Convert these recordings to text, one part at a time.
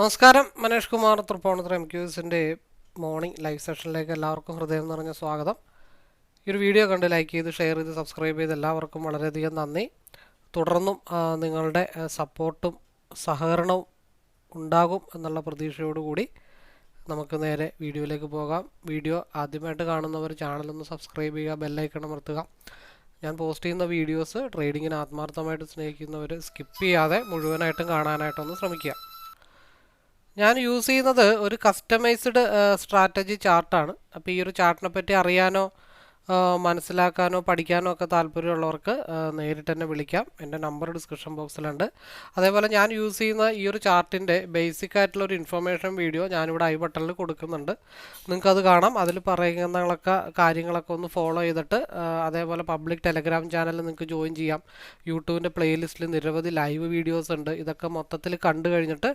നമസ്കാരം. മനേഷ് കുമാർ തൃപ്പോണത്ര എം ക്യൂസിന്റെ morning live സെഷനിലേക്ക് എല്ലാവർക്കും ഹൃദയം നിറഞ്ഞ സ്വാഗതം. ഈ ഒരു വീഡിയോ കണ്ട് ലൈക്ക് ചെയ്ത് ഷെയർ ചെയ്ത് സബ്സ്ക്രൈബ് ചെയ്ത് എല്ലാവർക്കും വളരെയധികം നന്ദി. തുടർന്നും നിങ്ങളുടെ സപ്പോർട്ടും സഹകരണവും ഉണ്ടാകും എന്നുള്ള പ്രതീക്ഷയോടുകൂടി നമുക്ക് നേരെ വീഡിയോയിലേക്ക് പോകാം. വീഡിയോ ആദ്യമായിട്ട് കാണുന്നവർ ചാനലൊന്ന് സബ്സ്ക്രൈബ് ചെയ്യുക ബെല്ലൈക്കൺ അമർത്തുക. ഞാൻ പോസ്റ്റ് ചെയ്യുന്ന വീഡിയോസ് ട്രേഡിങ്ങിന് ആത്മാർത്ഥമായിട്ട് സ്നേഹിക്കുന്നവർ സ്കിപ്പ് ചെയ്യാതെ മുഴുവനായിട്ടും കാണാനായിട്ടൊന്ന് ശ്രമിക്കുക. ഞാൻ യൂസ് ചെയ്യുന്നത് ഒരു കസ്റ്റമൈസ്ഡ് സ്ട്രാറ്റജി ചാർട്ടാണ് അപ്പോൾ ഈ ഒരു ചാർട്ടിനെ പറ്റി അറിയാനോ മനസ്സിലാക്കാനോ പഠിക്കാനോ ഒക്കെ താല്പര്യമുള്ളവർക്ക് നേരിട്ട് തന്നെ വിളിക്കാം. എന്റെ നമ്പർ ഡിസ്ക്രിപ്ഷൻ ബോക്സിലുണ്ട് അതേപോലെ ഞാൻ യൂസ് ചെയ്യുന്ന ഈ ഒരു ചാർട്ടിന്റെ ബേസിക് ആയിട്ടുള്ള ഒരു ഇൻഫർമേഷൻ വീഡിയോ ഞാനിവിടെ ഐ ബട്ടണിൽ കൊടുക്കുന്നുണ്ട്. നിങ്ങൾക്കത് കാണാം. അതിൽ പറയുന്നതൊക്കെ കാര്യങ്ങളൊക്കെ ഒന്ന് ഫോളോ ചെയ്തിട്ട് അതേപോലെ പബ്ലിക് ടെലഗ്രാം ചാനലിൽ നിങ്ങൾക്ക് ജോയിൻ ചെയ്യാം. യൂട്യൂബിന്റെ പ്ലേലിസ്റ്റിൽ നിരവധി ലൈവ് വീഡിയോസ് ഉണ്ട്. ഇതൊക്കെ മൊത്തത്തിൽ കണ്ടു കഴിഞ്ഞിട്ട്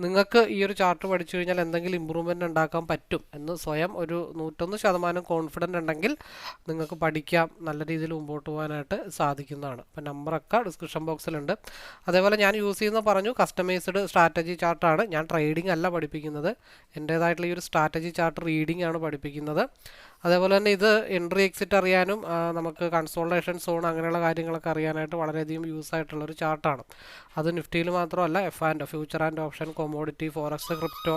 നിങ്ങൾക്ക് ഈ ഒരു ചാർട്ട് പഠിച്ചു കഴിഞ്ഞാൽ എന്തെങ്കിലും ഇമ്പ്രൂവ്മെന്റ് ഉണ്ടാക്കാൻ പറ്റും എന്ന് സ്വയം ഒരു നൂറ്റൊന്ന് ശതമാനം കോൺഫിഡന്റ് ഉണ്ടെങ്കിൽ നിങ്ങൾക്ക് പഠിക്കാം. നല്ല രീതിയിൽ മുമ്പോട്ട് പോകാനായിട്ട് സാധിക്കുന്നതാണ്. അപ്പം നമ്പറൊക്കെ ഡിസ്ക്രിപ്ഷൻ ബോക്സിലുണ്ട് അതേപോലെ ഞാൻ യൂസ് ചെയ്യുന്ന പറഞ്ഞു കസ്റ്റമൈസ്ഡ് സ്ട്രാറ്റജി ചാർട്ടാണ് ഞാൻ ട്രേഡിംഗ് അല്ല പഠിപ്പിക്കുന്നത്. എന്റേതായിട്ടുള്ള ഈ ഒരു സ്ട്രാറ്റജി ചാർട്ട് റീഡിംഗ് ആണ് പഠിപ്പിക്കുന്നത്. അതേപോലെ തന്നെ ഇത് എൻട്രി എക്സിറ്റ് അറിയാനും നമുക്ക് കൺസോൾട്ടേഷൻ സോൺ അങ്ങനെയുള്ള കാര്യങ്ങളൊക്കെ അറിയാനായിട്ട് വളരെയധികം യൂസ് ആയിട്ടുള്ളൊരു ചാർട്ടാണ് അത് നിഫ്റ്റിയിൽ മാത്രമല്ല F and future and option commodity forex crypto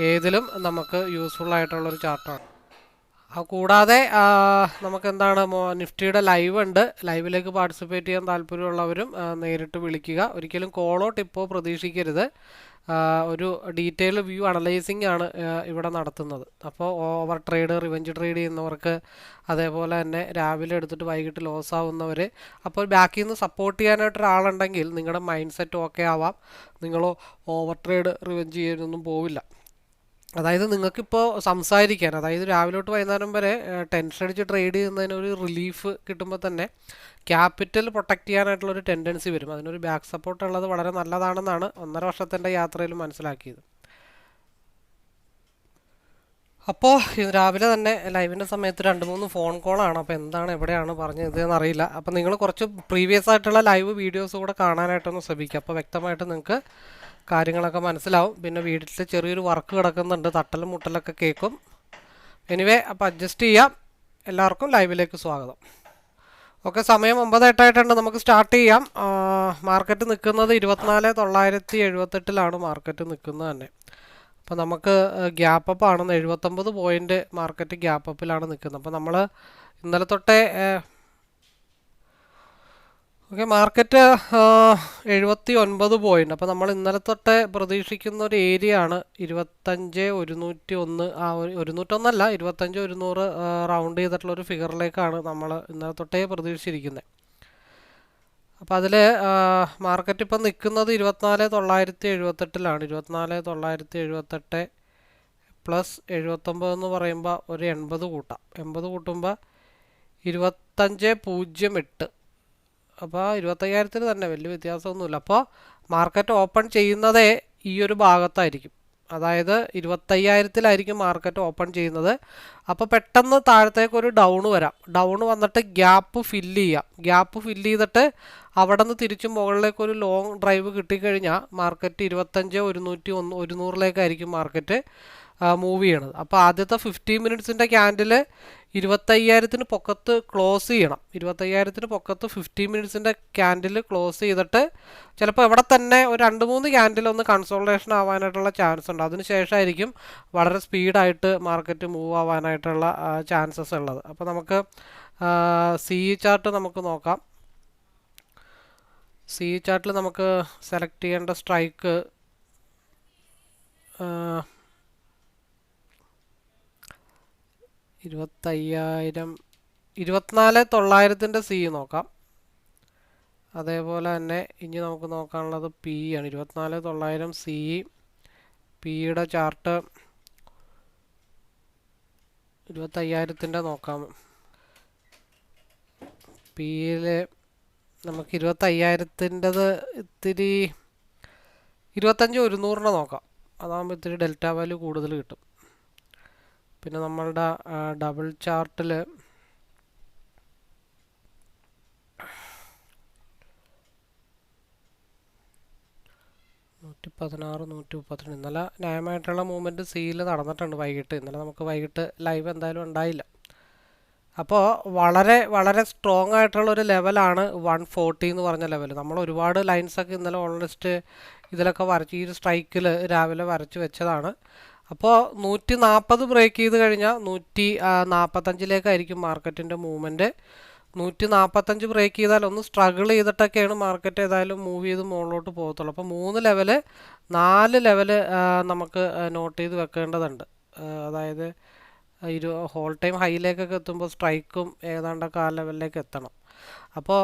ഏതിലും നമുക്ക് യൂസ്ഫുൾ ആയിട്ടുള്ള ഒരു ചാർട്ടാണ് കൂടാതെ നമുക്ക് എന്താണ് നിഫ്റ്റിയുടെ ലൈവ് ഉണ്ട് ലൈവിലേക്ക് പാർട്ടിസിപ്പേറ്റ് ചെയ്യാൻ താല്പര്യമുള്ളവരും നേരിട്ട് വിളിക്കുക. ഒരിക്കലും കോളോ ടിപ്പോ പ്രതീക്ഷിക്കരുത്. ഒരു ഡീറ്റെയിൽ വ്യൂ അനലൈസിംഗ് ആണ് ഇവിടെ നടത്തുന്നത്. അപ്പോൾ ഓവർ ട്രേഡ് റിവഞ്ച് ട്രേഡ് ചെയ്യുന്നവർക്ക് അതേപോലെ തന്നെ രാവിലെ എടുത്തിട്ട് വൈകിട്ട് ലോസ് ആവുന്നവർ അപ്പോൾ ബാക്കിൽ നിന്ന് സപ്പോർട്ട് ചെയ്യാനായിട്ട് ഒരാളുണ്ടെങ്കിൽ നിങ്ങളുടെ മൈൻഡ് സെറ്റ് ഓക്കെ ആവാം. നിങ്ങളോ ഓവർ ട്രേഡ് റിവഞ്ച് ചെയ്യാനൊന്നും പോവില്ല. അതായത് നിങ്ങൾക്കിപ്പോൾ സംസാരിക്കാൻ അതായത് രാവിലെ തൊട്ട് വൈകുന്നേരം വരെ ടെൻഷൻ അടിച്ച് ട്രേഡ് ചെയ്യുന്നതിന് ഒരു റിലീഫ് കിട്ടുമ്പോൾ തന്നെ ക്യാപിറ്റൽ പ്രൊട്ടക്റ്റ് ചെയ്യാനായിട്ടുള്ള ഒരു ടെൻഡൻസി വരും. അതിനൊരു ബാക്ക് സപ്പോർട്ട് ഉള്ളത് വളരെ നല്ലതാണെന്നാണ് ഒന്നര വർഷത്തിന്റെ യാത്രയിൽ മനസ്സിലാക്കിയത്. അപ്പോൾ രാവിലെ തന്നെ ലൈവിന്റെ സമയത്ത് രണ്ട് മൂന്ന് ഫോൺ കോളാണ് അപ്പോൾ എന്താണ് എവിടെയാണ് പറഞ്ഞത് എന്നറിയില്ല അപ്പോൾ നിങ്ങൾ കുറച്ച് പ്രീവിയസ് ആയിട്ടുള്ള ലൈവ് വീഡിയോസ് കൂടെ കാണാനായിട്ടൊന്ന് ശ്രമിക്കുക. അപ്പോൾ വ്യക്തമായിട്ട് നിങ്ങൾക്ക് കാര്യങ്ങളൊക്കെ മനസ്സിലാവും. പിന്നെ വീട്ടിൽ ചെറിയൊരു വർക്ക് കിടക്കുന്നുണ്ട്. തട്ടലും മുട്ടലൊക്കെ കേൾക്കും എനിവേ അപ്പോൾ അഡ്ജസ്റ്റ് ചെയ്യാം. എല്ലാവർക്കും ലൈവിലേക്ക് സ്വാഗതം. ഓക്കെ സമയം ഒമ്പത് എട്ടായിട്ടുണ്ട് നമുക്ക് സ്റ്റാർട്ട് ചെയ്യാം. മാർക്കറ്റ് നിൽക്കുന്നത് ഇരുപത്തിനാല് തൊള്ളായിരത്തി എഴുപത്തെട്ടിലാണ് മാർക്കറ്റ് നിൽക്കുന്നത് തന്നെ. അപ്പോൾ നമുക്ക് ഗ്യാപ്പ് അപ്പ് ആണെന്ന് എഴുപത്തൊമ്പത് പോയിന്റ് മാർക്കറ്റ് ഗ്യാപ്പ് അപ്പിലാണ് നിൽക്കുന്നത്. അപ്പോൾ നമ്മൾ ഇന്നലെ തൊട്ടേ ഓക്കെ മാർക്കറ്റ് എഴുപത്തി ഒൻപത് പോയിന്റ്. അപ്പോൾ നമ്മൾ ഇന്നലെ തൊട്ട് പ്രതീക്ഷിക്കുന്ന ഒരു ഏരിയ ആണ് ഇരുപത്തഞ്ച് ഒരുന്നൂറ്റി ഒന്ന് ആ ഒരു ഒരുന്നൂറ്റൊന്നല്ല ഇരുപത്തഞ്ച് ഒരുന്നൂറ് റൗണ്ട് ചെയ്തിട്ടുള്ള ഒരു ഫിഗറിലേക്കാണ് നമ്മൾ ഇന്നലെ തൊട്ടേ പ്രതീക്ഷിച്ചിരിക്കുന്നത് അപ്പോൾ അതിൽ മാർക്കറ്റ് ഇപ്പം നിൽക്കുന്നത് ഇരുപത്തിനാല് തൊള്ളായിരത്തി എഴുപത്തെട്ടിലാണ് ഇരുപത്തിനാല് തൊള്ളായിരത്തി എഴുപത്തെട്ട് പ്ലസ് എഴുപത്തൊമ്പത് എന്ന് പറയുമ്പോൾ ഒരു എൺപത് കൂട്ടാം. എൺപത് കൂട്ടുമ്പോൾ ഇരുപത്തഞ്ച് പൂജ്യം എട്ട്. അപ്പോൾ ഇരുപത്തയ്യായിരത്തിന് തന്നെ വലിയ വ്യത്യാസമൊന്നുമില്ല. അപ്പോൾ മാർക്കറ്റ് ഓപ്പൺ ചെയ്യുന്നതേ ഈ ഒരു ഭാഗത്തായിരിക്കും. അതായത് ഇരുപത്തയ്യായിരത്തിലായിരിക്കും മാർക്കറ്റ് ഓപ്പൺ ചെയ്യുന്നത്. അപ്പോൾ പെട്ടെന്ന് താഴത്തേക്ക് ഒരു ഡൗൺ വരാം. ഡൗൺ വന്നിട്ട് ഗ്യാപ്പ് ഫില്ല് ചെയ്യാം. ഗ്യാപ്പ് ഫില്ല് ചെയ്തിട്ട് അവിടെ നിന്ന് തിരിച്ച് മുകളിലേക്ക് ഒരു ലോങ് ഡ്രൈവ് കിട്ടിക്കഴിഞ്ഞാൽ മാർക്കറ്റ് ഇരുപത്തഞ്ച് ഒരുന്നൂറ്റി ഒന്ന് ഒരുന്നൂറിലേക്കായിരിക്കും മാർക്കറ്റ് മൂവ് ചെയ്യണത്. അപ്പോൾ ആദ്യത്തെ ഫിഫ്റ്റി മിനിറ്റ്സിന്റെ ക്യാൻഡിൽ ഇരുപത്തയ്യായിരത്തിന് പൊക്കത്ത് ക്ലോസ് ചെയ്യണം. ഇരുപത്തയ്യായിരത്തിന് പൊക്കത്ത് ഫിഫ്റ്റി മിനിറ്റ്സിന്റെ ക്യാൻഡിൽ ക്ലോസ് ചെയ്തിട്ട് ചിലപ്പോൾ ഇവിടെ തന്നെ ഒരു രണ്ട് മൂന്ന് ക്യാൻഡിൽ ഒന്ന് കൺസോൾട്ടേഷൻ ആവാനായിട്ടുള്ള ചാൻസ് ഉണ്ട്. അതിന് ശേഷമായിരിക്കും വളരെ സ്പീഡായിട്ട് മാർക്കറ്റ് മൂവ് ആവാനായിട്ടുള്ള ചാൻസസ് ഉള്ളത്. അപ്പോൾ നമുക്ക് സി ചാർട്ട് നമുക്ക് നോക്കാം. സി ചാർട്ടിൽ നമുക്ക് സെലക്ട് ചെയ്യേണ്ട സ്ട്രൈക്ക് ഇരുപത്തയ്യായിരം ഇരുപത്തിനാല് തൊള്ളായിരത്തിന്റെ സി നോക്കാം. അതേപോലെ തന്നെ ഇനി നമുക്ക് നോക്കാനുള്ളത് പി ആണ്. ഇരുപത്തിനാല് തൊള്ളായിരം സി പിയുടെ ചാർട്ട് ഇരുപത്തയ്യായിരത്തിന്റെ നോക്കാം. പിയിൽ നമുക്ക് ഇരുപത്തയ്യായിരത്തിന്റെത് ഇത്തിരി ഇരുപത്തഞ്ച് ഒരുന്നൂറിനെ നോക്കാം. അതാകുമ്പോൾ ഇത്തിരി ഡെൽറ്റ വാല്യൂ കൂടുതൽ കിട്ടും. പിന്നെ നമ്മളുടെ ഡബിൾ ചാർട്ടിൽ നൂറ്റി പതിനാറ് നൂറ്റി മുപ്പത്തിരണ്ട് ഇന്നലെ ന്യായമായിട്ടുള്ള മൂവ്മെന്റ് സിയിൽ നടന്നിട്ടുണ്ട് വൈകിട്ട്. ഇന്നലെ നമുക്ക് വൈകിട്ട് ലൈവ് എന്തായാലും ഉണ്ടായില്ല. അപ്പോൾ വളരെ വളരെ സ്ട്രോങ് ആയിട്ടുള്ള ഒരു ലെവലാണ് വൺ ഫോർട്ടി എന്ന് പറഞ്ഞ ലെവൽ നമ്മൾ ഒരുപാട് ലൈൻസൊക്കെ ഇന്നലെ ഓൾമോസ്റ്റ് ഇതിലൊക്കെ വരച്ച് ഈ ഒരു സ്ട്രൈക്കിൽ രാവിലെ വരച്ച് വെച്ചതാണ്. അപ്പോൾ നൂറ്റി നാൽപ്പത് ബ്രേക്ക് ചെയ്ത് കഴിഞ്ഞാൽ നൂറ്റി നാൽപ്പത്തഞ്ചിലേക്കായിരിക്കും മാർക്കറ്റിന്റെ മൂവ്മെന്റ് നൂറ്റി നാൽപ്പത്തഞ്ച് ബ്രേക്ക് ചെയ്താൽ ഒന്ന് സ്ട്രഗിൾ ചെയ്തിട്ടൊക്കെയാണ് മാർക്കറ്റ് ഏതായാലും മൂവ് ചെയ്ത് മുകളിലോട്ട് പോകത്തുള്ളൂ. അപ്പോൾ മൂന്ന് ലെവൽ നാല് ലെവൽ നമുക്ക് നോട്ട് ചെയ്ത് വെക്കേണ്ടതുണ്ട്. അതായത് ഇരു ഹോൾ ടൈം ഹൈയിലേക്കൊക്കെ എത്തുമ്പോൾ സ്ട്രൈക്കും ഏതാണ്ടൊക്കെ ആ ലെവലിലേക്ക് എത്തണം. അപ്പോൾ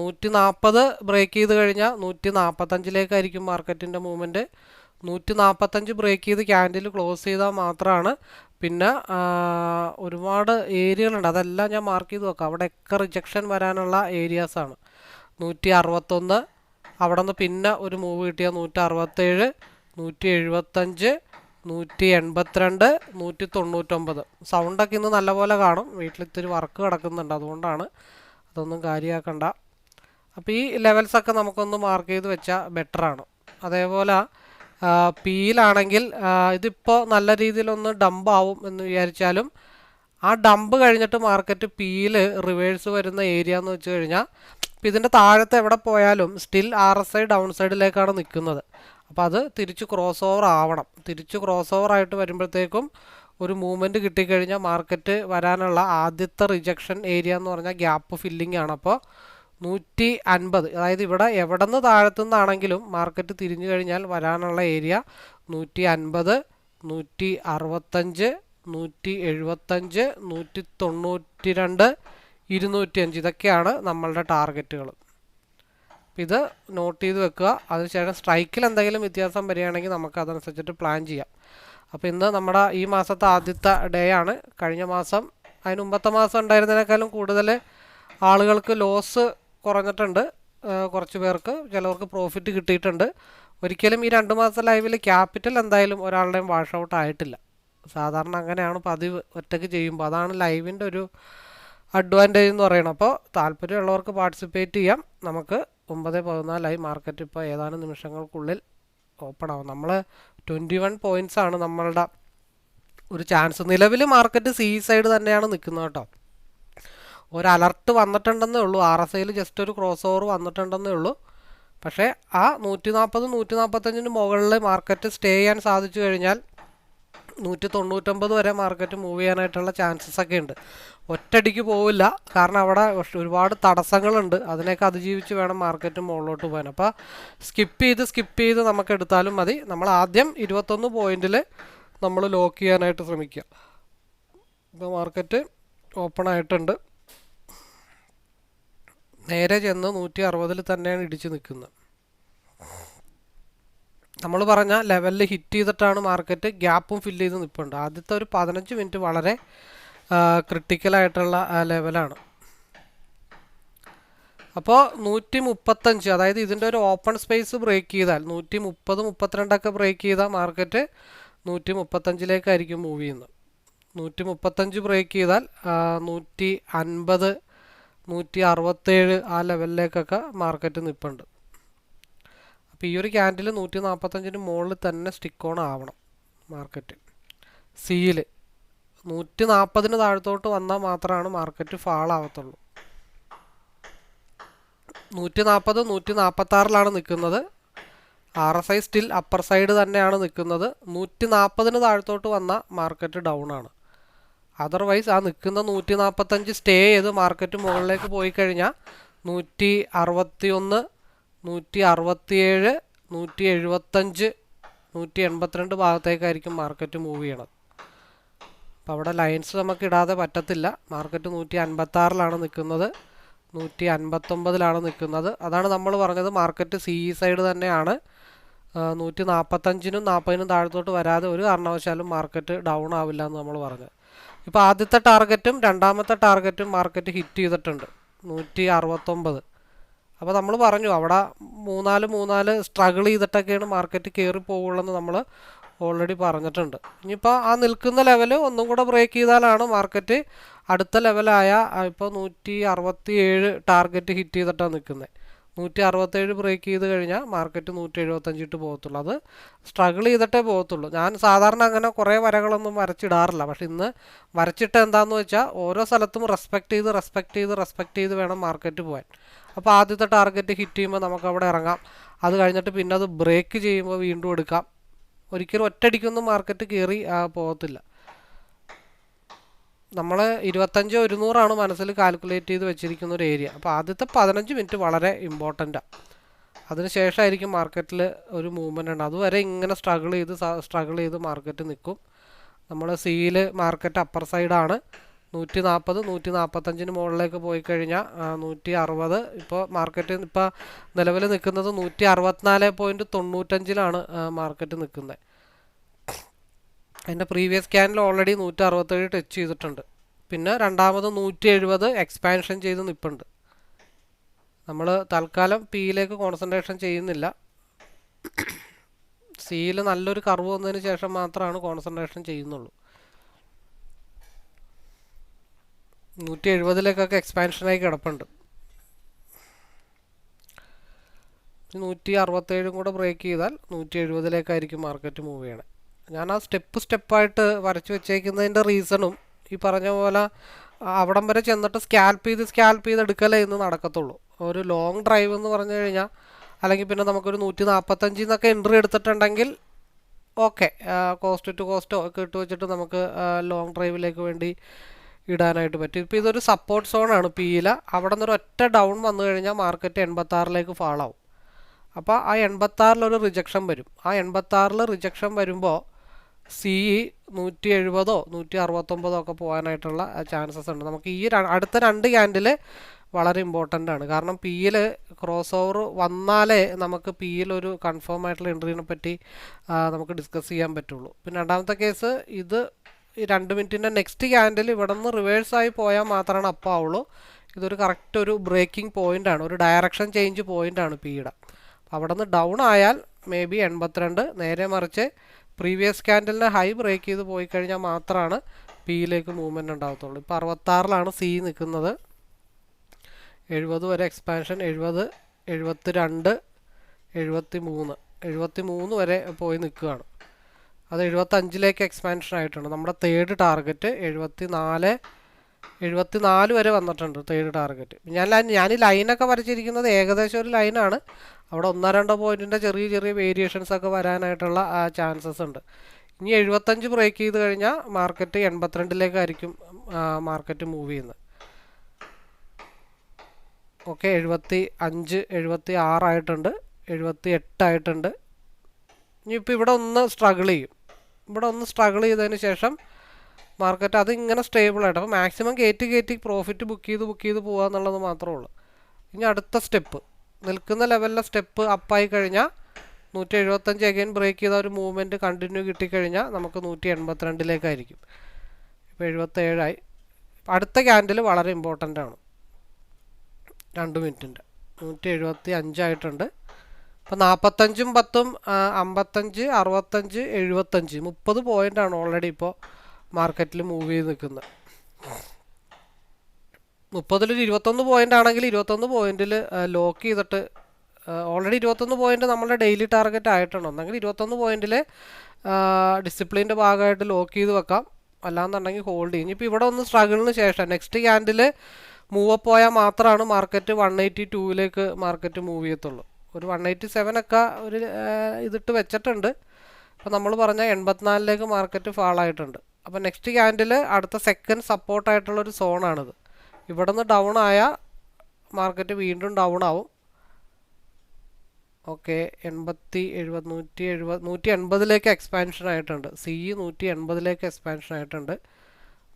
നൂറ്റി നാൽപ്പത് ബ്രേക്ക് ചെയ്ത് കഴിഞ്ഞാൽ നൂറ്റി നാൽപ്പത്തഞ്ചിലേക്കായിരിക്കും മാർക്കറ്റിന്റെ മൂവ്മെന്റ് നൂറ്റി നാൽപ്പത്തഞ്ച് ബ്രേക്ക് ചെയ്ത് ക്യാൻഡിൽ ക്ലോസ് ചെയ്താൽ മാത്രമാണ് പിന്നെ ഒരുപാട് ഏരിയകളുണ്ട് അതെല്ലാം ഞാൻ മാർക്ക് ചെയ്ത് അവിടെ അവിടെയൊക്കെ റിജക്ഷൻ വരാനുള്ള ഏരിയാസാണ് നൂറ്റി അറുപത്തൊന്ന് അവിടെ നിന്ന് പിന്നെ ഒരു മൂവ് കിട്ടിയ നൂറ്റി അറുപത്തേഴ് നൂറ്റി എഴുപത്തഞ്ച് നൂറ്റി എൺപത്തിരണ്ട് നൂറ്റി തൊണ്ണൂറ്റൊമ്പത് സൗണ്ടൊക്കെ ഇന്ന് നല്ലപോലെ കാണും. വീട്ടിൽ ഇത്തിരി വർക്ക് കിടക്കുന്നുണ്ട് അതുകൊണ്ടാണ് അതൊന്നും കാര്യമാക്കണ്ട. അപ്പോൾ ഈ ലെവൽസൊക്കെ നമുക്കൊന്ന് മാർക്ക് ചെയ്ത് വെച്ചാൽ ബെറ്ററാണ് അതേപോലെ പിയിലാണെങ്കിൽ ഇതിപ്പോൾ നല്ല രീതിയിലൊന്ന് ഡംപ് ആവും എന്ന് വിചാരിച്ചാലും ആ ഡംപ് കഴിഞ്ഞിട്ട് മാർക്കറ്റ് പിയിൽ റിവേഴ്സ് വരുന്ന ഏരിയ എന്ന് വെച്ച് കഴിഞ്ഞാൽ ഇപ്പം ഇതിന്റെ താഴത്ത് എവിടെ പോയാലും still R S I down സൈഡിലേക്കാണ് നിൽക്കുന്നത് അപ്പോൾ അത് തിരിച്ച് ക്രോസ് ഓവർ ആവണം. തിരിച്ച് ക്രോസ് ഓവർ ആയിട്ട് വരുമ്പോഴത്തേക്കും ഒരു മൂവ്മെന്റ് കിട്ടിക്കഴിഞ്ഞാൽ മാർക്കറ്റ് വരാനുള്ള ആദ്യത്തെ റിജക്ഷൻ ഏരിയ എന്ന് പറഞ്ഞാൽ ഗ്യാപ്പ് ഫില്ലിംഗ് ആണ്. അപ്പോൾ നൂറ്റി അൻപത് അതായത് ഇവിടെ എവിടെ നിന്ന് താഴത്തുനിന്നാണെങ്കിലും മാർക്കറ്റ് തിരിഞ്ഞു കഴിഞ്ഞാൽ വരാനുള്ള ഏരിയ നൂറ്റി അൻപത് നൂറ്റി അറുപത്തഞ്ച് നൂറ്റി എഴുപത്തഞ്ച് നൂറ്റി തൊണ്ണൂറ്റി രണ്ട് ഇരുന്നൂറ്റി അഞ്ച് ഇതൊക്കെയാണ് നമ്മളുടെ ടാർഗറ്റുകൾ ഇത് നോട്ട് ചെയ്ത് വെക്കുക. അതിനുശേഷം സ്ട്രൈക്കിൽ എന്തെങ്കിലും വ്യത്യാസം വരികയാണെങ്കിൽ നമുക്ക് അതനുസരിച്ചിട്ട് പ്ലാൻ ചെയ്യാം. അപ്പോൾ ഇന്ന് നമ്മുടെ ഈ മാസത്തെ ആദ്യത്തെ ഡേ ആണ്. കഴിഞ്ഞ മാസം അതിന് മുമ്പത്തെ മാസം ഉണ്ടായിരുന്നതിനേക്കാളും കൂടുതൽ ആളുകൾക്ക് ലോസ് കുറഞ്ഞിട്ടുണ്ട്. കുറച്ച് പേർക്ക് ചിലവർക്ക് പ്രോഫിറ്റ് കിട്ടിയിട്ടുണ്ട്. ഒരിക്കലും ഈ രണ്ട് മാസത്തെ ലൈവിൽ ക്യാപിറ്റൽ എന്തായാലും ഒരാളുടെയും വാഷ് ഔട്ട് ആയിട്ടില്ല. സാധാരണ അങ്ങനെയാണ് പതിവ് ഒറ്റയ്ക്ക് ചെയ്യുമ്പോൾ. അതാണ് ലൈവിന്റെ ഒരു അഡ്വാന്റേജ് എന്ന് പറയുന്നത്. അപ്പോൾ താല്പര്യമുള്ളവർക്ക് പാർട്ടിസിപ്പേറ്റ് ചെയ്യാം. നമുക്ക് ഒമ്പത് പതിനാലായി മാർക്കറ്റ് ഇപ്പോൾ ഏതാനും നിമിഷങ്ങൾക്കുള്ളിൽ ഓപ്പൺ ആവും. നമ്മൾ ട്വന്റി വൺ പോയിന്റ്സാണ് നമ്മളുടെ ഒരു ചാൻസ് നിലവിൽ മാർക്കറ്റ് സീ സൈഡ് തന്നെയാണ് നിൽക്കുന്നത് കേട്ടോ. ഒരു അലർട്ട് വന്നിട്ടുണ്ടെന്നേ ഉള്ളൂ. ആർ എസ് ഐയിൽ ജസ്റ്റ് ഒരു ക്രോസ് ഓവർ വന്നിട്ടുണ്ടെന്നേ ഉള്ളൂ. പക്ഷേ ആ നൂറ്റി നാൽപ്പത് നൂറ്റി നാൽപ്പത്തഞ്ചിന് മുകളിൽ മാർക്കറ്റ് സ്റ്റേ ചെയ്യാൻ സാധിച്ചു കഴിഞ്ഞാൽ നൂറ്റി തൊണ്ണൂറ്റൊമ്പത് വരെ മാർക്കറ്റ് മൂവ് ചെയ്യാനായിട്ടുള്ള ചാൻസസ് ഒക്കെ ഉണ്ട്. ഒറ്റടിക്ക് പോവില്ല. കാരണം അവിടെ ഒരുപാട് തടസ്സങ്ങളുണ്ട്. അതിനെയൊക്കെ അതിജീവിച്ച് വേണം മാർക്കറ്റ് മുകളിലോട്ട് പോകാൻ. അപ്പോൾ സ്കിപ്പ് ചെയ്ത് സ്കിപ്പ് ചെയ്ത് നമുക്ക് എടുത്താലും മതി. നമ്മൾ ആദ്യം ഇരുപത്തൊന്ന് പോയിന്റിൽ നമ്മൾ ലോക്ക് ചെയ്യാനായിട്ട് ശ്രമിക്കുക. ഇപ്പോൾ മാർക്കറ്റ് ഓപ്പൺ ആയിട്ടുണ്ട്. നേരെ ചെന്ന് നൂറ്റി അറുപതിൽ തന്നെയാണ് ഇടിച്ച് നിൽക്കുന്നത്. നമ്മൾ പറഞ്ഞ ലെവലിൽ ഹിറ്റ് ചെയ്തിട്ടാണ് മാർക്കറ്റ് ഗ്യാപ്പും ഫില്ല് ചെയ്ത് നിൽപ്പുണ്ട്. ആദ്യത്തെ ഒരു പതിനഞ്ച് മിനിറ്റ് വളരെ ക്രിട്ടിക്കലായിട്ടുള്ള ലെവലാണ് അപ്പോൾ നൂറ്റി മുപ്പത്തഞ്ച് അതായത് ഇതിന്റെ ഒരു ഓപ്പൺ സ്പേസ് ബ്രേക്ക് ചെയ്താൽ നൂറ്റി മുപ്പത് മുപ്പത്തിരണ്ടൊക്കെ ബ്രേക്ക് ചെയ്താൽ മാർക്കറ്റ് നൂറ്റി മുപ്പത്തഞ്ചിലേക്കായിരിക്കും മൂവ് ചെയ്യുന്നത്. നൂറ്റി മുപ്പത്തഞ്ച് ബ്രേക്ക് ചെയ്താൽ നൂറ്റി അൻപത് നൂറ്റി അറുപത്തേഴ് ആ ലെവലിലേക്കൊക്കെ മാർക്കറ്റ് നിൽപ്പുണ്ട് അപ്പോൾ ഈ ഒരു ക്യാൻഡിൽ നൂറ്റി നാൽപ്പത്തഞ്ചിന് മുകളിൽ തന്നെ സ്റ്റിക്ക് ഓൺ ആവണം മാർക്കറ്റ്. സിയിൽ നൂറ്റി നാൽപ്പതിന് താഴത്തോട്ട് വന്നാൽ മാത്രമാണ് മാർക്കറ്റ് ഫാൾ ആവത്തുള്ളൂ. നൂറ്റി നാൽപ്പത് നൂറ്റി നാൽപ്പത്താറിലാണ് നിൽക്കുന്നത്. R S I still upper side തന്നെയാണ് നിൽക്കുന്നത്. നൂറ്റി നാൽപ്പതിന് താഴത്തോട്ട് വന്ന മാർക്കറ്റ് ഡൗൺ ആണ്. അതർവൈസ് ആ നിൽക്കുന്ന നൂറ്റി നാൽപ്പത്തഞ്ച് സ്റ്റേ ചെയ്ത് മാർക്കറ്റ് മുകളിലേക്ക് പോയി കഴിഞ്ഞാൽ നൂറ്റി അറുപത്തി ഒന്ന് നൂറ്റി അറുപത്തിയേഴ് നൂറ്റി എഴുപത്തഞ്ച് നൂറ്റി എൺപത്തിരണ്ട് ഭാഗത്തേക്കായിരിക്കും മാർക്കറ്റ് മൂവ് ചെയ്യണത്. അപ്പോൾ അവിടെ ലൈൻസ് നമുക്ക് ഇടാതെ പറ്റത്തില്ല. മാർക്കറ്റ് നൂറ്റി അൻപത്താറിലാണ് നിൽക്കുന്നത് നൂറ്റി അൻപത്തൊമ്പതിലാണ് നിൽക്കുന്നത് അതാണ് നമ്മൾ പറഞ്ഞത് മാർക്കറ്റ് സി സൈഡ് തന്നെയാണ്. നൂറ്റി നാൽപ്പത്തഞ്ചിനും നാൽപ്പതിനും താഴത്തോട്ട് വരാതെ ഒരു കാരണവശാലും മാർക്കറ്റ് ഡൗൺ ആവില്ല എന്ന് നമ്മൾ പറഞ്ഞത് ഇപ്പോൾ ആദ്യത്തെ ടാർഗറ്റും രണ്ടാമത്തെ ടാർഗറ്റും മാർക്കറ്റ് ഹിറ്റ് ചെയ്തിട്ടുണ്ട്. നൂറ്റി അറുപത്തൊമ്പത് അപ്പോൾ നമ്മൾ പറഞ്ഞു അവിടെ മൂന്നാൽ മൂന്നാൽ സ്ട്രഗിൾ ചെയ്തിട്ടൊക്കെയാണ് മാർക്കറ്റ് കയറി പോകുള്ളതെന്ന് നമ്മൾ ഓൾറെഡി പറഞ്ഞിട്ടുണ്ട്. ഇനിയിപ്പോൾ ആ നിൽക്കുന്ന ലെവൽ ഒന്നും കൂടെ ബ്രേക്ക് ചെയ്താലാണ് മാർക്കറ്റ് അടുത്ത ലെവലായ ഇപ്പോൾ നൂറ്റി അറുപത്തി ഏഴ് ടാർഗറ്റ് ഹിറ്റ് ചെയ്തിട്ടാണ് നിൽക്കുന്നത് നൂറ്റി അറുപത്തേഴ് ബ്രേക്ക് ചെയ്ത് കഴിഞ്ഞാൽ മാർക്കറ്റ് നൂറ്റി എഴുപത്തഞ്ചിട്ട് പോകത്തുള്ളൂ. അത് സ്ട്രഗിൾ ചെയ്തിട്ടേ പോകത്തുള്ളൂ. ഞാൻ സാധാരണ അങ്ങനെ കുറേ വരകളൊന്നും വരച്ചിടാറില്ല. പക്ഷെ ഇന്ന് വരച്ചിട്ട് എന്താണെന്ന് വെച്ചാൽ ഓരോ സ്ഥലത്തും റെസ്പെക്റ്റ് ചെയ്ത് റെസ്പെക്റ്റ് ചെയ്ത് റെസ്പെക്റ്റ് ചെയ്ത് വേണം മാർക്കറ്റ് പോകാൻ. അപ്പോൾ ആദ്യത്തെ ടാർഗറ്റ് ഹിറ്റ് ചെയ്യുമ്പോൾ നമുക്ക് അവിടെ ഇറങ്ങാം. അത് കഴിഞ്ഞിട്ട് പിന്നെ അത് ബ്രേക്ക് ചെയ്യുമ്പോൾ വീണ്ടും എടുക്കാം. ഒരിക്കലും ഒറ്റയടിക്കൊന്നും മാർക്കറ്റ് കയറി പോകത്തില്ല. നമ്മൾ ഇരുപത്തഞ്ചോ ഇരുന്നൂറാണ് മനസ്സിൽ കാൽക്കുലേറ്റ് ചെയ്ത് വെച്ചിരിക്കുന്ന ഒരു ഏരിയ അപ്പോൾ ആദ്യത്തെ പതിനഞ്ച് മിനിറ്റ് വളരെ ഇമ്പോർട്ടന്റാണ് അതിനുശേഷമായിരിക്കും മാർക്കറ്റിൽ ഒരു മൂവ്മെന്റ് ഉണ്ട്. അതുവരെ ഇങ്ങനെ സ്ട്രഗിൾ ചെയ്ത് സ്ട്രഗിൾ ചെയ്ത് മാർക്കറ്റ് നിൽക്കും. നമ്മൾ സിയിൽ മാർക്കറ്റ് അപ്പർ സൈഡാണ് നൂറ്റി നാൽപ്പത് നൂറ്റി നാൽപ്പത്തഞ്ചിന് മുകളിലേക്ക് പോയി കഴിഞ്ഞാൽ നൂറ്റി അറുപത് ഇപ്പോൾ മാർക്കറ്റ് ഇപ്പോൾ നിലവിൽ നിൽക്കുന്നത് നൂറ്റി അറുപത്തിനാല് പോയിന്റ് തൊണ്ണൂറ്റഞ്ചിലാണ് മാർക്കറ്റ് നിൽക്കുന്നത് അതിന്റെ പ്രീവിയസ് സ്കാനിൽ ഓൾറെഡി നൂറ്റി അറുപത്തേഴ് ടച്ച് ചെയ്തിട്ടുണ്ട്. പിന്നെ രണ്ടാമത് നൂറ്റി എഴുപത് എക്സ്പാൻഷൻ ചെയ്ത് നിൽപ്പുണ്ട് നമ്മൾ തൽക്കാലം പിയിലേക്ക് കോൺസെൻട്രേഷൻ ചെയ്യുന്നില്ല. സിയിൽ നല്ലൊരു കർവ് വന്നതിന് ശേഷം മാത്രമാണ് കോൺസെൻട്രേഷൻ ചെയ്യുന്നുള്ളൂ. നൂറ്റി എഴുപതിലേക്കൊക്കെ എക്സ്പാൻഷനായി കിടപ്പുണ്ട്. നൂറ്റി അറുപത്തേഴും കൂടെ ബ്രേക്ക് ചെയ്താൽ നൂറ്റി എഴുപതിലേക്കായിരിക്കും മാർക്കറ്റ് മൂവ് ചെയ്യണേ. ഞാൻ ആ സ്റ്റെപ്പ് സ്റ്റെപ്പായിട്ട് വരച്ചു വെച്ചേക്കുന്നതിന്റെ റീസണും ഈ പറഞ്ഞ പോലെ അവിടം വരെ ചെന്നിട്ട് സ്കാൽപ്പ് ചെയ്ത് സ്കാൽപ്പ് ചെയ്ത് എടുക്കലേ ഇന്ന് നടക്കത്തുള്ളൂ. ഒരു ലോങ് ഡ്രൈവ് എന്ന് പറഞ്ഞു കഴിഞ്ഞാൽ അല്ലെങ്കിൽ പിന്നെ നമുക്കൊരു നൂറ്റി നാൽപ്പത്തഞ്ചിൽ നിന്നൊക്കെ എൻട്രി എടുത്തിട്ടുണ്ടെങ്കിൽ ഓക്കെ കോസ്റ്റ് ടു കോസ്റ്റോ ഒക്കെ ഇട്ട് വെച്ചിട്ട് നമുക്ക് ലോങ് ഡ്രൈവിലേക്ക് വേണ്ടി ഇടാനായിട്ട് പറ്റും. ഇപ്പോൾ ഇതൊരു സപ്പോർട്ട് സോണാണ് പിയില അവിടെ നിന്നൊരു ഒറ്റ ഡൗൺ വന്നു കഴിഞ്ഞാൽ മാർക്കറ്റ് എൺപത്താറിലേക്ക് ഫാളാവും അപ്പോൾ ആ എൺപത്താറിലൊരു റിജക്ഷൻ വരും. ആ എൺപത്താറിൽ റിജക്ഷൻ വരുമ്പോൾ സി ഇ നൂറ്റി എഴുപതോ നൂറ്റി അറുപത്തൊമ്പതോ ഒക്കെ പോകാനായിട്ടുള്ള ചാൻസസ് ഉണ്ട്. നമുക്ക് ഈ അടുത്ത രണ്ട് ക്യാൻഡിൽ വളരെ ഇമ്പോർട്ടന്റ് ആണ്. കാരണം പി യിൽ ക്രോസ് ഓവർ വന്നാലേ നമുക്ക് പി യിൽ ഒരു കൺഫേം ആയിട്ടുള്ള എൻട്രീനെ പറ്റി നമുക്ക് ഡിസ്കസ് ചെയ്യാൻ പറ്റുള്ളൂ. പിന്നെ രണ്ടാമത്തെ കേസ് ഇത് ഈ രണ്ട് മിനിറ്റിന്റെ നെക്സ്റ്റ് ക്യാൻഡിൽ ഇവിടെ നിന്ന് റിവേഴ്സായി പോയാൽ മാത്രമാണ് അപ്പം ആവുള്ളൂ. ഇതൊരു കറക്റ്റ് ഒരു ബ്രേക്കിംഗ് പോയിന്റ് ആണ്. ഒരു ഡയറക്ഷൻ ചേഞ്ച് പോയിന്റ് ആണ് പിയുടെ അവിടെ നിന്ന് ഡൗൺ ആയാൽ മേ ബി എൺപത്തിരണ്ട് നേരെ മറിച്ച് പ്രീവിയസ് ക്യാൻഡലിനെ ഹൈ ബ്രേക്ക് ചെയ്ത് പോയി കഴിഞ്ഞാൽ മാത്രമാണ് പിയിലേക്ക് മൂവ്മെന്റ് ഉണ്ടാകത്തുള്ളൂ ഇപ്പോൾ അറുപത്താറിലാണ് സി നിൽക്കുന്നത് എഴുപത് വരെ എക്സ്പാൻഷൻ എഴുപത് എഴുപത്തി രണ്ട് എഴുപത്തി മൂന്ന് എഴുപത്തി മൂന്ന് വരെ പോയി നിൽക്കുകയാണ്. അത് എഴുപത്തഞ്ചിലേക്ക് എക്സ്പാൻഷൻ ആയിട്ടുണ്ട്. നമ്മുടെ തേർഡ് ടാർഗറ്റ് എഴുപത്തി നാല് എഴുപത്തി നാല് വരെ വന്നിട്ടുണ്ട് തേർഡ് ടാർഗറ്റ് ഞാൻ ഞാൻ ഈ ലൈനൊക്കെ വരച്ചിരിക്കുന്നത് ഏകദേശം ഒരു ലൈനാണ് അവിടെ ഒന്നോ രണ്ടോ പോയിന്റിന്റെ ചെറിയ ചെറിയ വേരിയേഷൻസ് ഒക്കെ വരാനായിട്ടുള്ള ചാൻസസ് ഉണ്ട്. ഇനി എഴുപത്തഞ്ച് ബ്രേക്ക് ചെയ്ത് കഴിഞ്ഞാൽ മാർക്കറ്റ് എൺപത്തിരണ്ടിലേക്കായിരിക്കും മാർക്കറ്റ് മൂവ് ചെയ്യുന്നത്. ഓക്കെ എഴുപത്തി അഞ്ച് എഴുപത്തി ആറായിട്ടുണ്ട് എഴുപത്തി എട്ടായിട്ടുണ്ട് ഇനിയിപ്പോൾ ഇവിടെ ഒന്ന് സ്ട്രഗിൾ ചെയ്യും. ഇവിടെ ഒന്ന് സ്ട്രഗിൾ ചെയ്തതിന് ശേഷം മാർക്കറ്റ് അത് ഇങ്ങനെ സ്റ്റേബിൾ ആയിട്ട്. അപ്പോൾ മാക്സിമം കയറ്റി കയറ്റി പ്രോഫിറ്റ് ബുക്ക് ചെയ്ത് ബുക്ക് ചെയ്ത് പോകുക എന്നുള്ളത് മാത്രമേ ഉള്ളൂ. ഇനി അടുത്ത സ്റ്റെപ്പ് നിൽക്കുന്ന ലെവലിലെ സ്റ്റെപ്പ് അപ്പായി കഴിഞ്ഞാൽ നൂറ്റി എഴുപത്തഞ്ച് അഗൈൻ ബ്രേക്ക് ചെയ്ത ഒരു മൂവ്മെന്റ് കണ്ടിന്യൂ കിട്ടിക്കഴിഞ്ഞാൽ നമുക്ക് നൂറ്റി എൺപത്തിരണ്ടിലേക്കായിരിക്കും ഇപ്പോൾ എഴുപത്തേഴായി. അടുത്ത ക്യാൻഡിൽ വളരെ ഇമ്പോർട്ടന്റ് ആണ്. രണ്ട് മിനിറ്റിന്റെ നൂറ്റി എഴുപത്തി അഞ്ചായിട്ടുണ്ട് അപ്പോൾ നാൽപ്പത്തഞ്ചും പത്തും അമ്പത്തഞ്ച് അറുപത്തഞ്ച് എഴുപത്തഞ്ച് മുപ്പത് പോയിന്റാണ് ഓൾറെഡി ഇപ്പോൾ മാർക്കറ്റിൽ മൂവ് ചെയ്ത് നിൽക്കുന്നത് മുപ്പതിലൊരു ഇരുപത്തൊന്ന് പോയിന്റ് ആണെങ്കിൽ ഇരുപത്തൊന്ന് പോയിന്റിൽ ലോക്ക് ചെയ്തിട്ട് ഓൾറെഡി ഇരുപത്തൊന്ന് പോയിന്റ് നമ്മുടെ ഡെയിലി ടാർഗറ്റ് ആയിട്ടുണ്ട്. ഒന്നെങ്കിൽ ഇരുപത്തൊന്ന് പോയിന്റിൽ ഡിസിപ്ലിന്റെ ഭാഗമായിട്ട് ലോക്ക് ചെയ്ത് വെക്കാം. അല്ലാന്നുണ്ടെങ്കിൽ ഹോൾഡ് ചെയ്യും. ഇപ്പോൾ ഇവിടെ ഒന്ന് സ്ട്രഗിളിന് ശേഷം നെക്സ്റ്റ് ക്യാൻഡിൽ മൂവ് അപ്പ് പോയാൽ മാത്രമാണ് മാർക്കറ്റ് വൺ എയ്റ്റി ടൂവിലേക്ക് മാർക്കറ്റ് മൂവ് ചെയ്യത്തുള്ളൂ. ഒരു വൺ എയ്റ്റി സെവൻ ഒക്കെ ഒരു ഇതിട്ട് വെച്ചിട്ടുണ്ട്. അപ്പോൾ നമ്മൾ പറഞ്ഞ എൺപത്തിനാലിലേക്ക് മാർക്കറ്റ് ഫാളായിട്ടുണ്ട് അപ്പോൾ നെക്സ്റ്റ് ക്യാൻഡിൽ അടുത്ത സെക്കൻഡ് സപ്പോർട്ടായിട്ടുള്ള ഒരു സോണാണിത് ഇവിടെ നിന്ന് ഡൗൺ ആയ മാർക്കറ്റ് വീണ്ടും ഡൗൺ ആവും. ഓക്കെ എൺപത്തി എഴുപത് നൂറ്റി എഴുപത് നൂറ്റി എൺപതിലേക്ക് എക്സ്പാൻഷൻ ആയിട്ടുണ്ട്. സി ഇ നൂറ്റി എൺപതിലേക്ക് എക്സ്പാൻഷൻ ആയിട്ടുണ്ട്.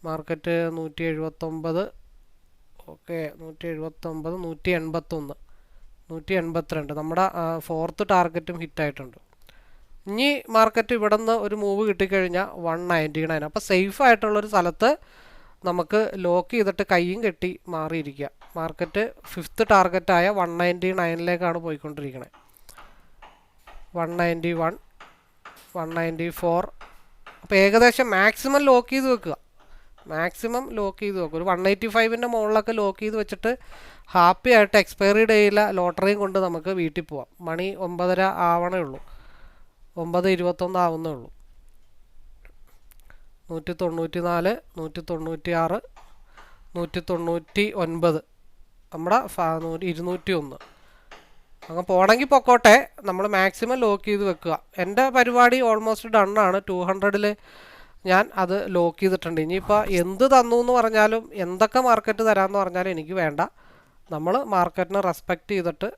മാർക്കറ്റ് നൂറ്റി എഴുപത്തൊമ്പത് ഓക്കെ നൂറ്റി എഴുപത്തൊമ്പത് നൂറ്റി എൺപത്തൊന്ന് നൂറ്റി എൺപത്തിരണ്ട് നമ്മുടെ ഫോർത്ത് ടാർഗറ്റും ഹിറ്റായിട്ടുണ്ട് ഇനി മാർക്കറ്റ് ഇവിടെ നിന്ന് ഒരു മൂവ് കിട്ടിക്കഴിഞ്ഞാൽ വൺ നയന്റി നയൻ അപ്പോൾ സേഫ് ആയിട്ടുള്ളൊരു സ്ഥലത്ത് നമുക്ക് ലോക്ക് ചെയ്തിട്ട് കൈയും കെട്ടി മാറിയിരിക്കുക മാർക്കറ്റ് ഫിഫ്ത്ത് ടാർഗറ്റായ വൺ നയന്റി നയനിലേക്കാണ് പോയിക്കൊണ്ടിരിക്കുന്നത് one ninety one one ninety four അപ്പോൾ ഏകദേശം മാക്സിമം ലോക്ക് ചെയ്ത് വെക്കുക. മാക്സിമം ലോക്ക് ചെയ്ത് വെക്കുക. ഒരു വൺ എയ്റ്റി ഫൈവിന്റെ മുകളിലൊക്കെ ലോക്ക് ചെയ്ത് വെച്ചിട്ട് ഹാപ്പി ആയിട്ട് എക്സ്പയറി ഡേയിലെ ലോട്ടറിയും കൊണ്ട് നമുക്ക് വീട്ടിൽ പോവാം. മണി ഒമ്പതര ആവണേ ഉള്ളൂ. ഒമ്പത് ഇരുപത്തൊന്ന് ആവുന്നേ ഉള്ളൂ നൂറ്റി തൊണ്ണൂറ്റി നാല് നൂറ്റി തൊണ്ണൂറ്റി ആറ് നൂറ്റി തൊണ്ണൂറ്റി ഒൻപത് നമ്മുടെ ഇരുന്നൂറ്റി ഒന്ന് അങ്ങ് പോകണമെങ്കിൽ പൊക്കോട്ടെ. നമ്മൾ മാക്സിമം ലോക്ക് ചെയ്ത് വെക്കുക. എന്റെ പരിപാടി ഓൾമോസ്റ്റ് ഡണ്ണാണ്. ടു ഹൺഡ്രഡിൽ ഞാൻ അത് ലോക്ക് ചെയ്തിട്ടുണ്ട്. ഇനിയിപ്പോൾ എന്ത് തന്നു എന്ന് പറഞ്ഞാലും എന്തൊക്കെ മാർക്കറ്റ് തരാമെന്ന് പറഞ്ഞാലും എനിക്ക് വേണ്ട. നമ്മൾ മാർക്കറ്റിനെ റെസ്പെക്റ്റ് ചെയ്തിട്ട്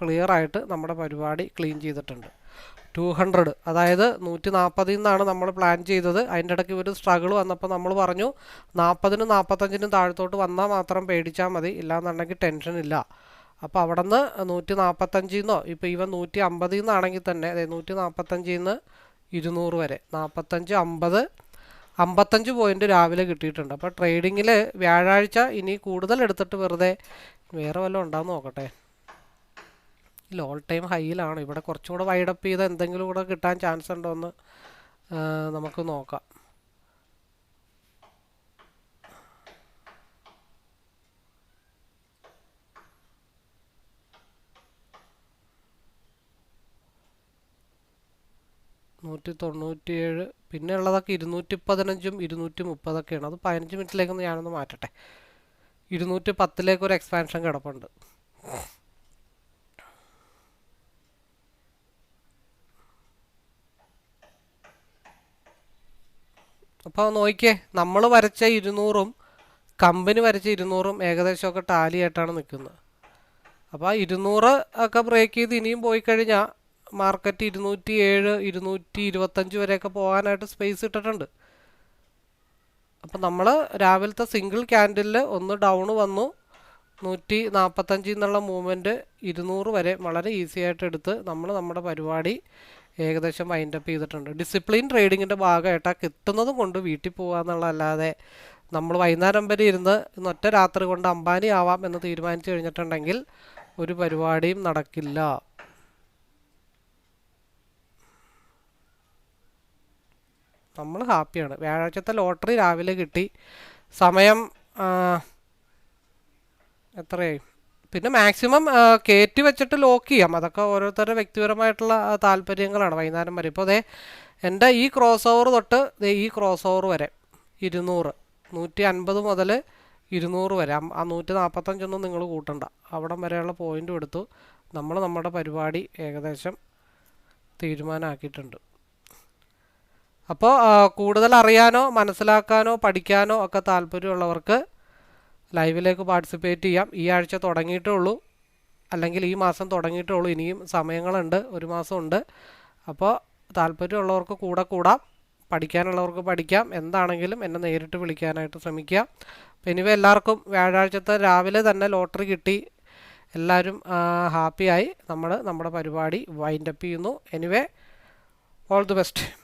ക്ലിയർ ആയിട്ട് നമ്മുടെ പരിപാടി ക്ലീൻ ചെയ്തിട്ടുണ്ട്. ടു ഹൺഡ്രഡ് അതായത് നൂറ്റി നാൽപ്പതിൽ നിന്നാണ് നമ്മൾ പ്ലാൻ ചെയ്തത്. അതിന്റെ ഇടയ്ക്ക് ഒരു സ്ട്രഗിൾ വന്നപ്പോൾ നമ്മൾ പറഞ്ഞു നാൽപ്പതിനും നാൽപ്പത്തഞ്ചിനും താഴത്തോട്ട് വന്നാൽ മാത്രം പേടിച്ചാൽ മതി. ഇല്ലാന്നുണ്ടെങ്കിൽ ടെൻഷൻ ഇല്ല. അപ്പോൾ അവിടെ നിന്ന് നൂറ്റി നാൽപ്പത്തഞ്ചിൽ നിന്നോ ഇപ്പോൾ ഇവ നൂറ്റി അമ്പതിൽ നിന്നാണെങ്കിൽ തന്നെ അതെ നൂറ്റി നാൽപ്പത്തഞ്ചിൽ നിന്ന് ഇരുന്നൂറ് വരെ. നാൽപ്പത്തഞ്ച് അമ്പത് അമ്പത്തഞ്ച് പോയിന്റ് രാവിലെ കിട്ടിയിട്ടുണ്ട്. അപ്പോൾ ട്രേഡിങ്ങിൽ വ്യാഴാഴ്ച ഇനി കൂടുതൽ എടുത്തിട്ട് വെറുതെ വേറെ വല്ലതും ഉണ്ടാകുന്ന നോക്കട്ടെ. ലോൾ ടൈം ഹൈയിലാണ് ഇവിടെ കുറച്ചും കൂടെ വൈഡപ്പ് ചെയ്ത് എന്തെങ്കിലും കൂടെ കിട്ടാൻ ചാൻസ് ഉണ്ടോ എന്ന് നമുക്ക് നോക്കാം. നൂറ്റി തൊണ്ണൂറ്റിയേഴ് പിന്നെ ഉള്ളതൊക്കെ ഇരുന്നൂറ്റി പതിനഞ്ചും ഇരുന്നൂറ്റി മുപ്പതൊക്കെയാണ് അത് പതിനഞ്ച് മിനിറ്റിലേക്കൊന്ന് ഞാനൊന്ന് മാറ്റട്ടെ. ഇരുന്നൂറ്റി പത്തിലേക്ക് ഒരു എക്സ്പാൻഷൻ കിടപ്പുണ്ട്. അപ്പോൾ നോക്കിയേ നമ്മൾ വരച്ച ഇരുന്നൂറും കമ്പനി വരച്ച ഇരുന്നൂറും ഏകദേശമൊക്കെ ടാലി ആയിട്ടാണ് നിൽക്കുന്നത്. അപ്പോൾ ആ ഇരുന്നൂറ് ഒക്കെ ബ്രേക്ക് ചെയ്ത് ഇനിയും പോയി കഴിഞ്ഞാൽ മാർക്കറ്റ് ഇരുന്നൂറ്റി ഏഴ് ഇരുന്നൂറ്റി ഇരുപത്തഞ്ച് വരെയൊക്കെ പോകാനായിട്ട് സ്പേസ് ഇട്ടിട്ടുണ്ട്. അപ്പം നമ്മൾ രാവിലത്തെ സിംഗിൾ ക്യാൻഡിലിൽ ഒന്ന് ഡൗൺ വന്നു. നൂറ്റി നാൽപ്പത്തഞ്ചിൽ നിന്നുള്ള മൂവ്മെന്റ് ഇരുന്നൂറ് വരെ വളരെ ഈസി ആയിട്ട് എടുത്ത് നമ്മൾ നമ്മുടെ പരിപാടി ഏകദേശം വൈൻഡപ്പ് ചെയ്തിട്ടുണ്ട്. ഡിസിപ്ലിൻ ട്രേഡിങ്ങിന്റെ ഭാഗമായിട്ട് ആ കിട്ടുന്നതും കൊണ്ട് വീട്ടിൽ പോകുക എന്നുള്ളതല്ലാതെ നമ്മൾ വൈകുന്നേരം വരെ ഇരുന്ന് ഒറ്റ രാത്രി കൊണ്ട് അംബാനി ആവാം എന്ന് തീരുമാനിച്ചു കഴിഞ്ഞിട്ടുണ്ടെങ്കിൽ ഒരു പരിപാടിയും നടക്കില്ല. നമ്മൾ ഹാപ്പിയാണ് വ്യാഴാഴ്ചത്തെ ലോട്ടറി രാവിലെ കിട്ടി. സമയം എത്രയായി? പിന്നെ മാക്സിമം കയറ്റി വെച്ചിട്ട് ലോക്ക് ചെയ്യാം. അതൊക്കെ ഓരോരുത്തരുടെ വ്യക്തിപരമായിട്ടുള്ള താല്പര്യങ്ങളാണ് വൈകുന്നേരം വരെ. ഇപ്പോൾ അതേ എന്റെ ഈ ക്രോസ് ഓവർ തൊട്ട് ഈ ക്രോസ് ഓവർ വരെ ഇരുന്നൂറ് നൂറ്റി അൻപത് മുതൽ ഇരുന്നൂറ് വരെ. ആ നൂറ്റി നാൽപ്പത്തഞ്ചൊന്നും നിങ്ങൾ കൂട്ടണ്ട. അവിടം വരെയുള്ള പോയിന്റ് എടുത്തു. നമ്മൾ നമ്മുടെ പരിപാടി ഏകദേശം തീരുമാനമാക്കിയിട്ടുണ്ട് അപ്പോൾ കൂടുതൽ അറിയാനോ മനസ്സിലാക്കാനോ പഠിക്കാനോ ഒക്കെ താല്പര്യമുള്ളവർക്ക് ലൈവിലേക്ക് പാർട്ടിസിപ്പേറ്റ് ചെയ്യാം. ഈ ആഴ്ച തുടങ്ങിയിട്ടേ ഉള്ളൂ. അല്ലെങ്കിൽ ഈ മാസം തുടങ്ങിയിട്ടേ ഉള്ളൂ. ഇനിയും സമയങ്ങളുണ്ട്. ഒരു മാസമുണ്ട്. അപ്പോൾ താല്പര്യമുള്ളവർക്ക് കൂടെ കൂടാം. പഠിക്കാനുള്ളവർക്ക് പഠിക്കാം. എന്താണെങ്കിലും എന്നെ നേരിട്ട് വിളിക്കാനായിട്ട് ശ്രമിക്കുക അപ്പോൾ ഇനിവേ എല്ലാവർക്കും വ്യാഴാഴ്ചത്തെ രാവിലെ തന്നെ ലോട്ടറി കിട്ടി. എല്ലാവരും ഹാപ്പിയായി. നമ്മൾ നമ്മുടെ പരിപാടി വൈൻഡപ്പ് ചെയ്യുന്നു. Anyway all the best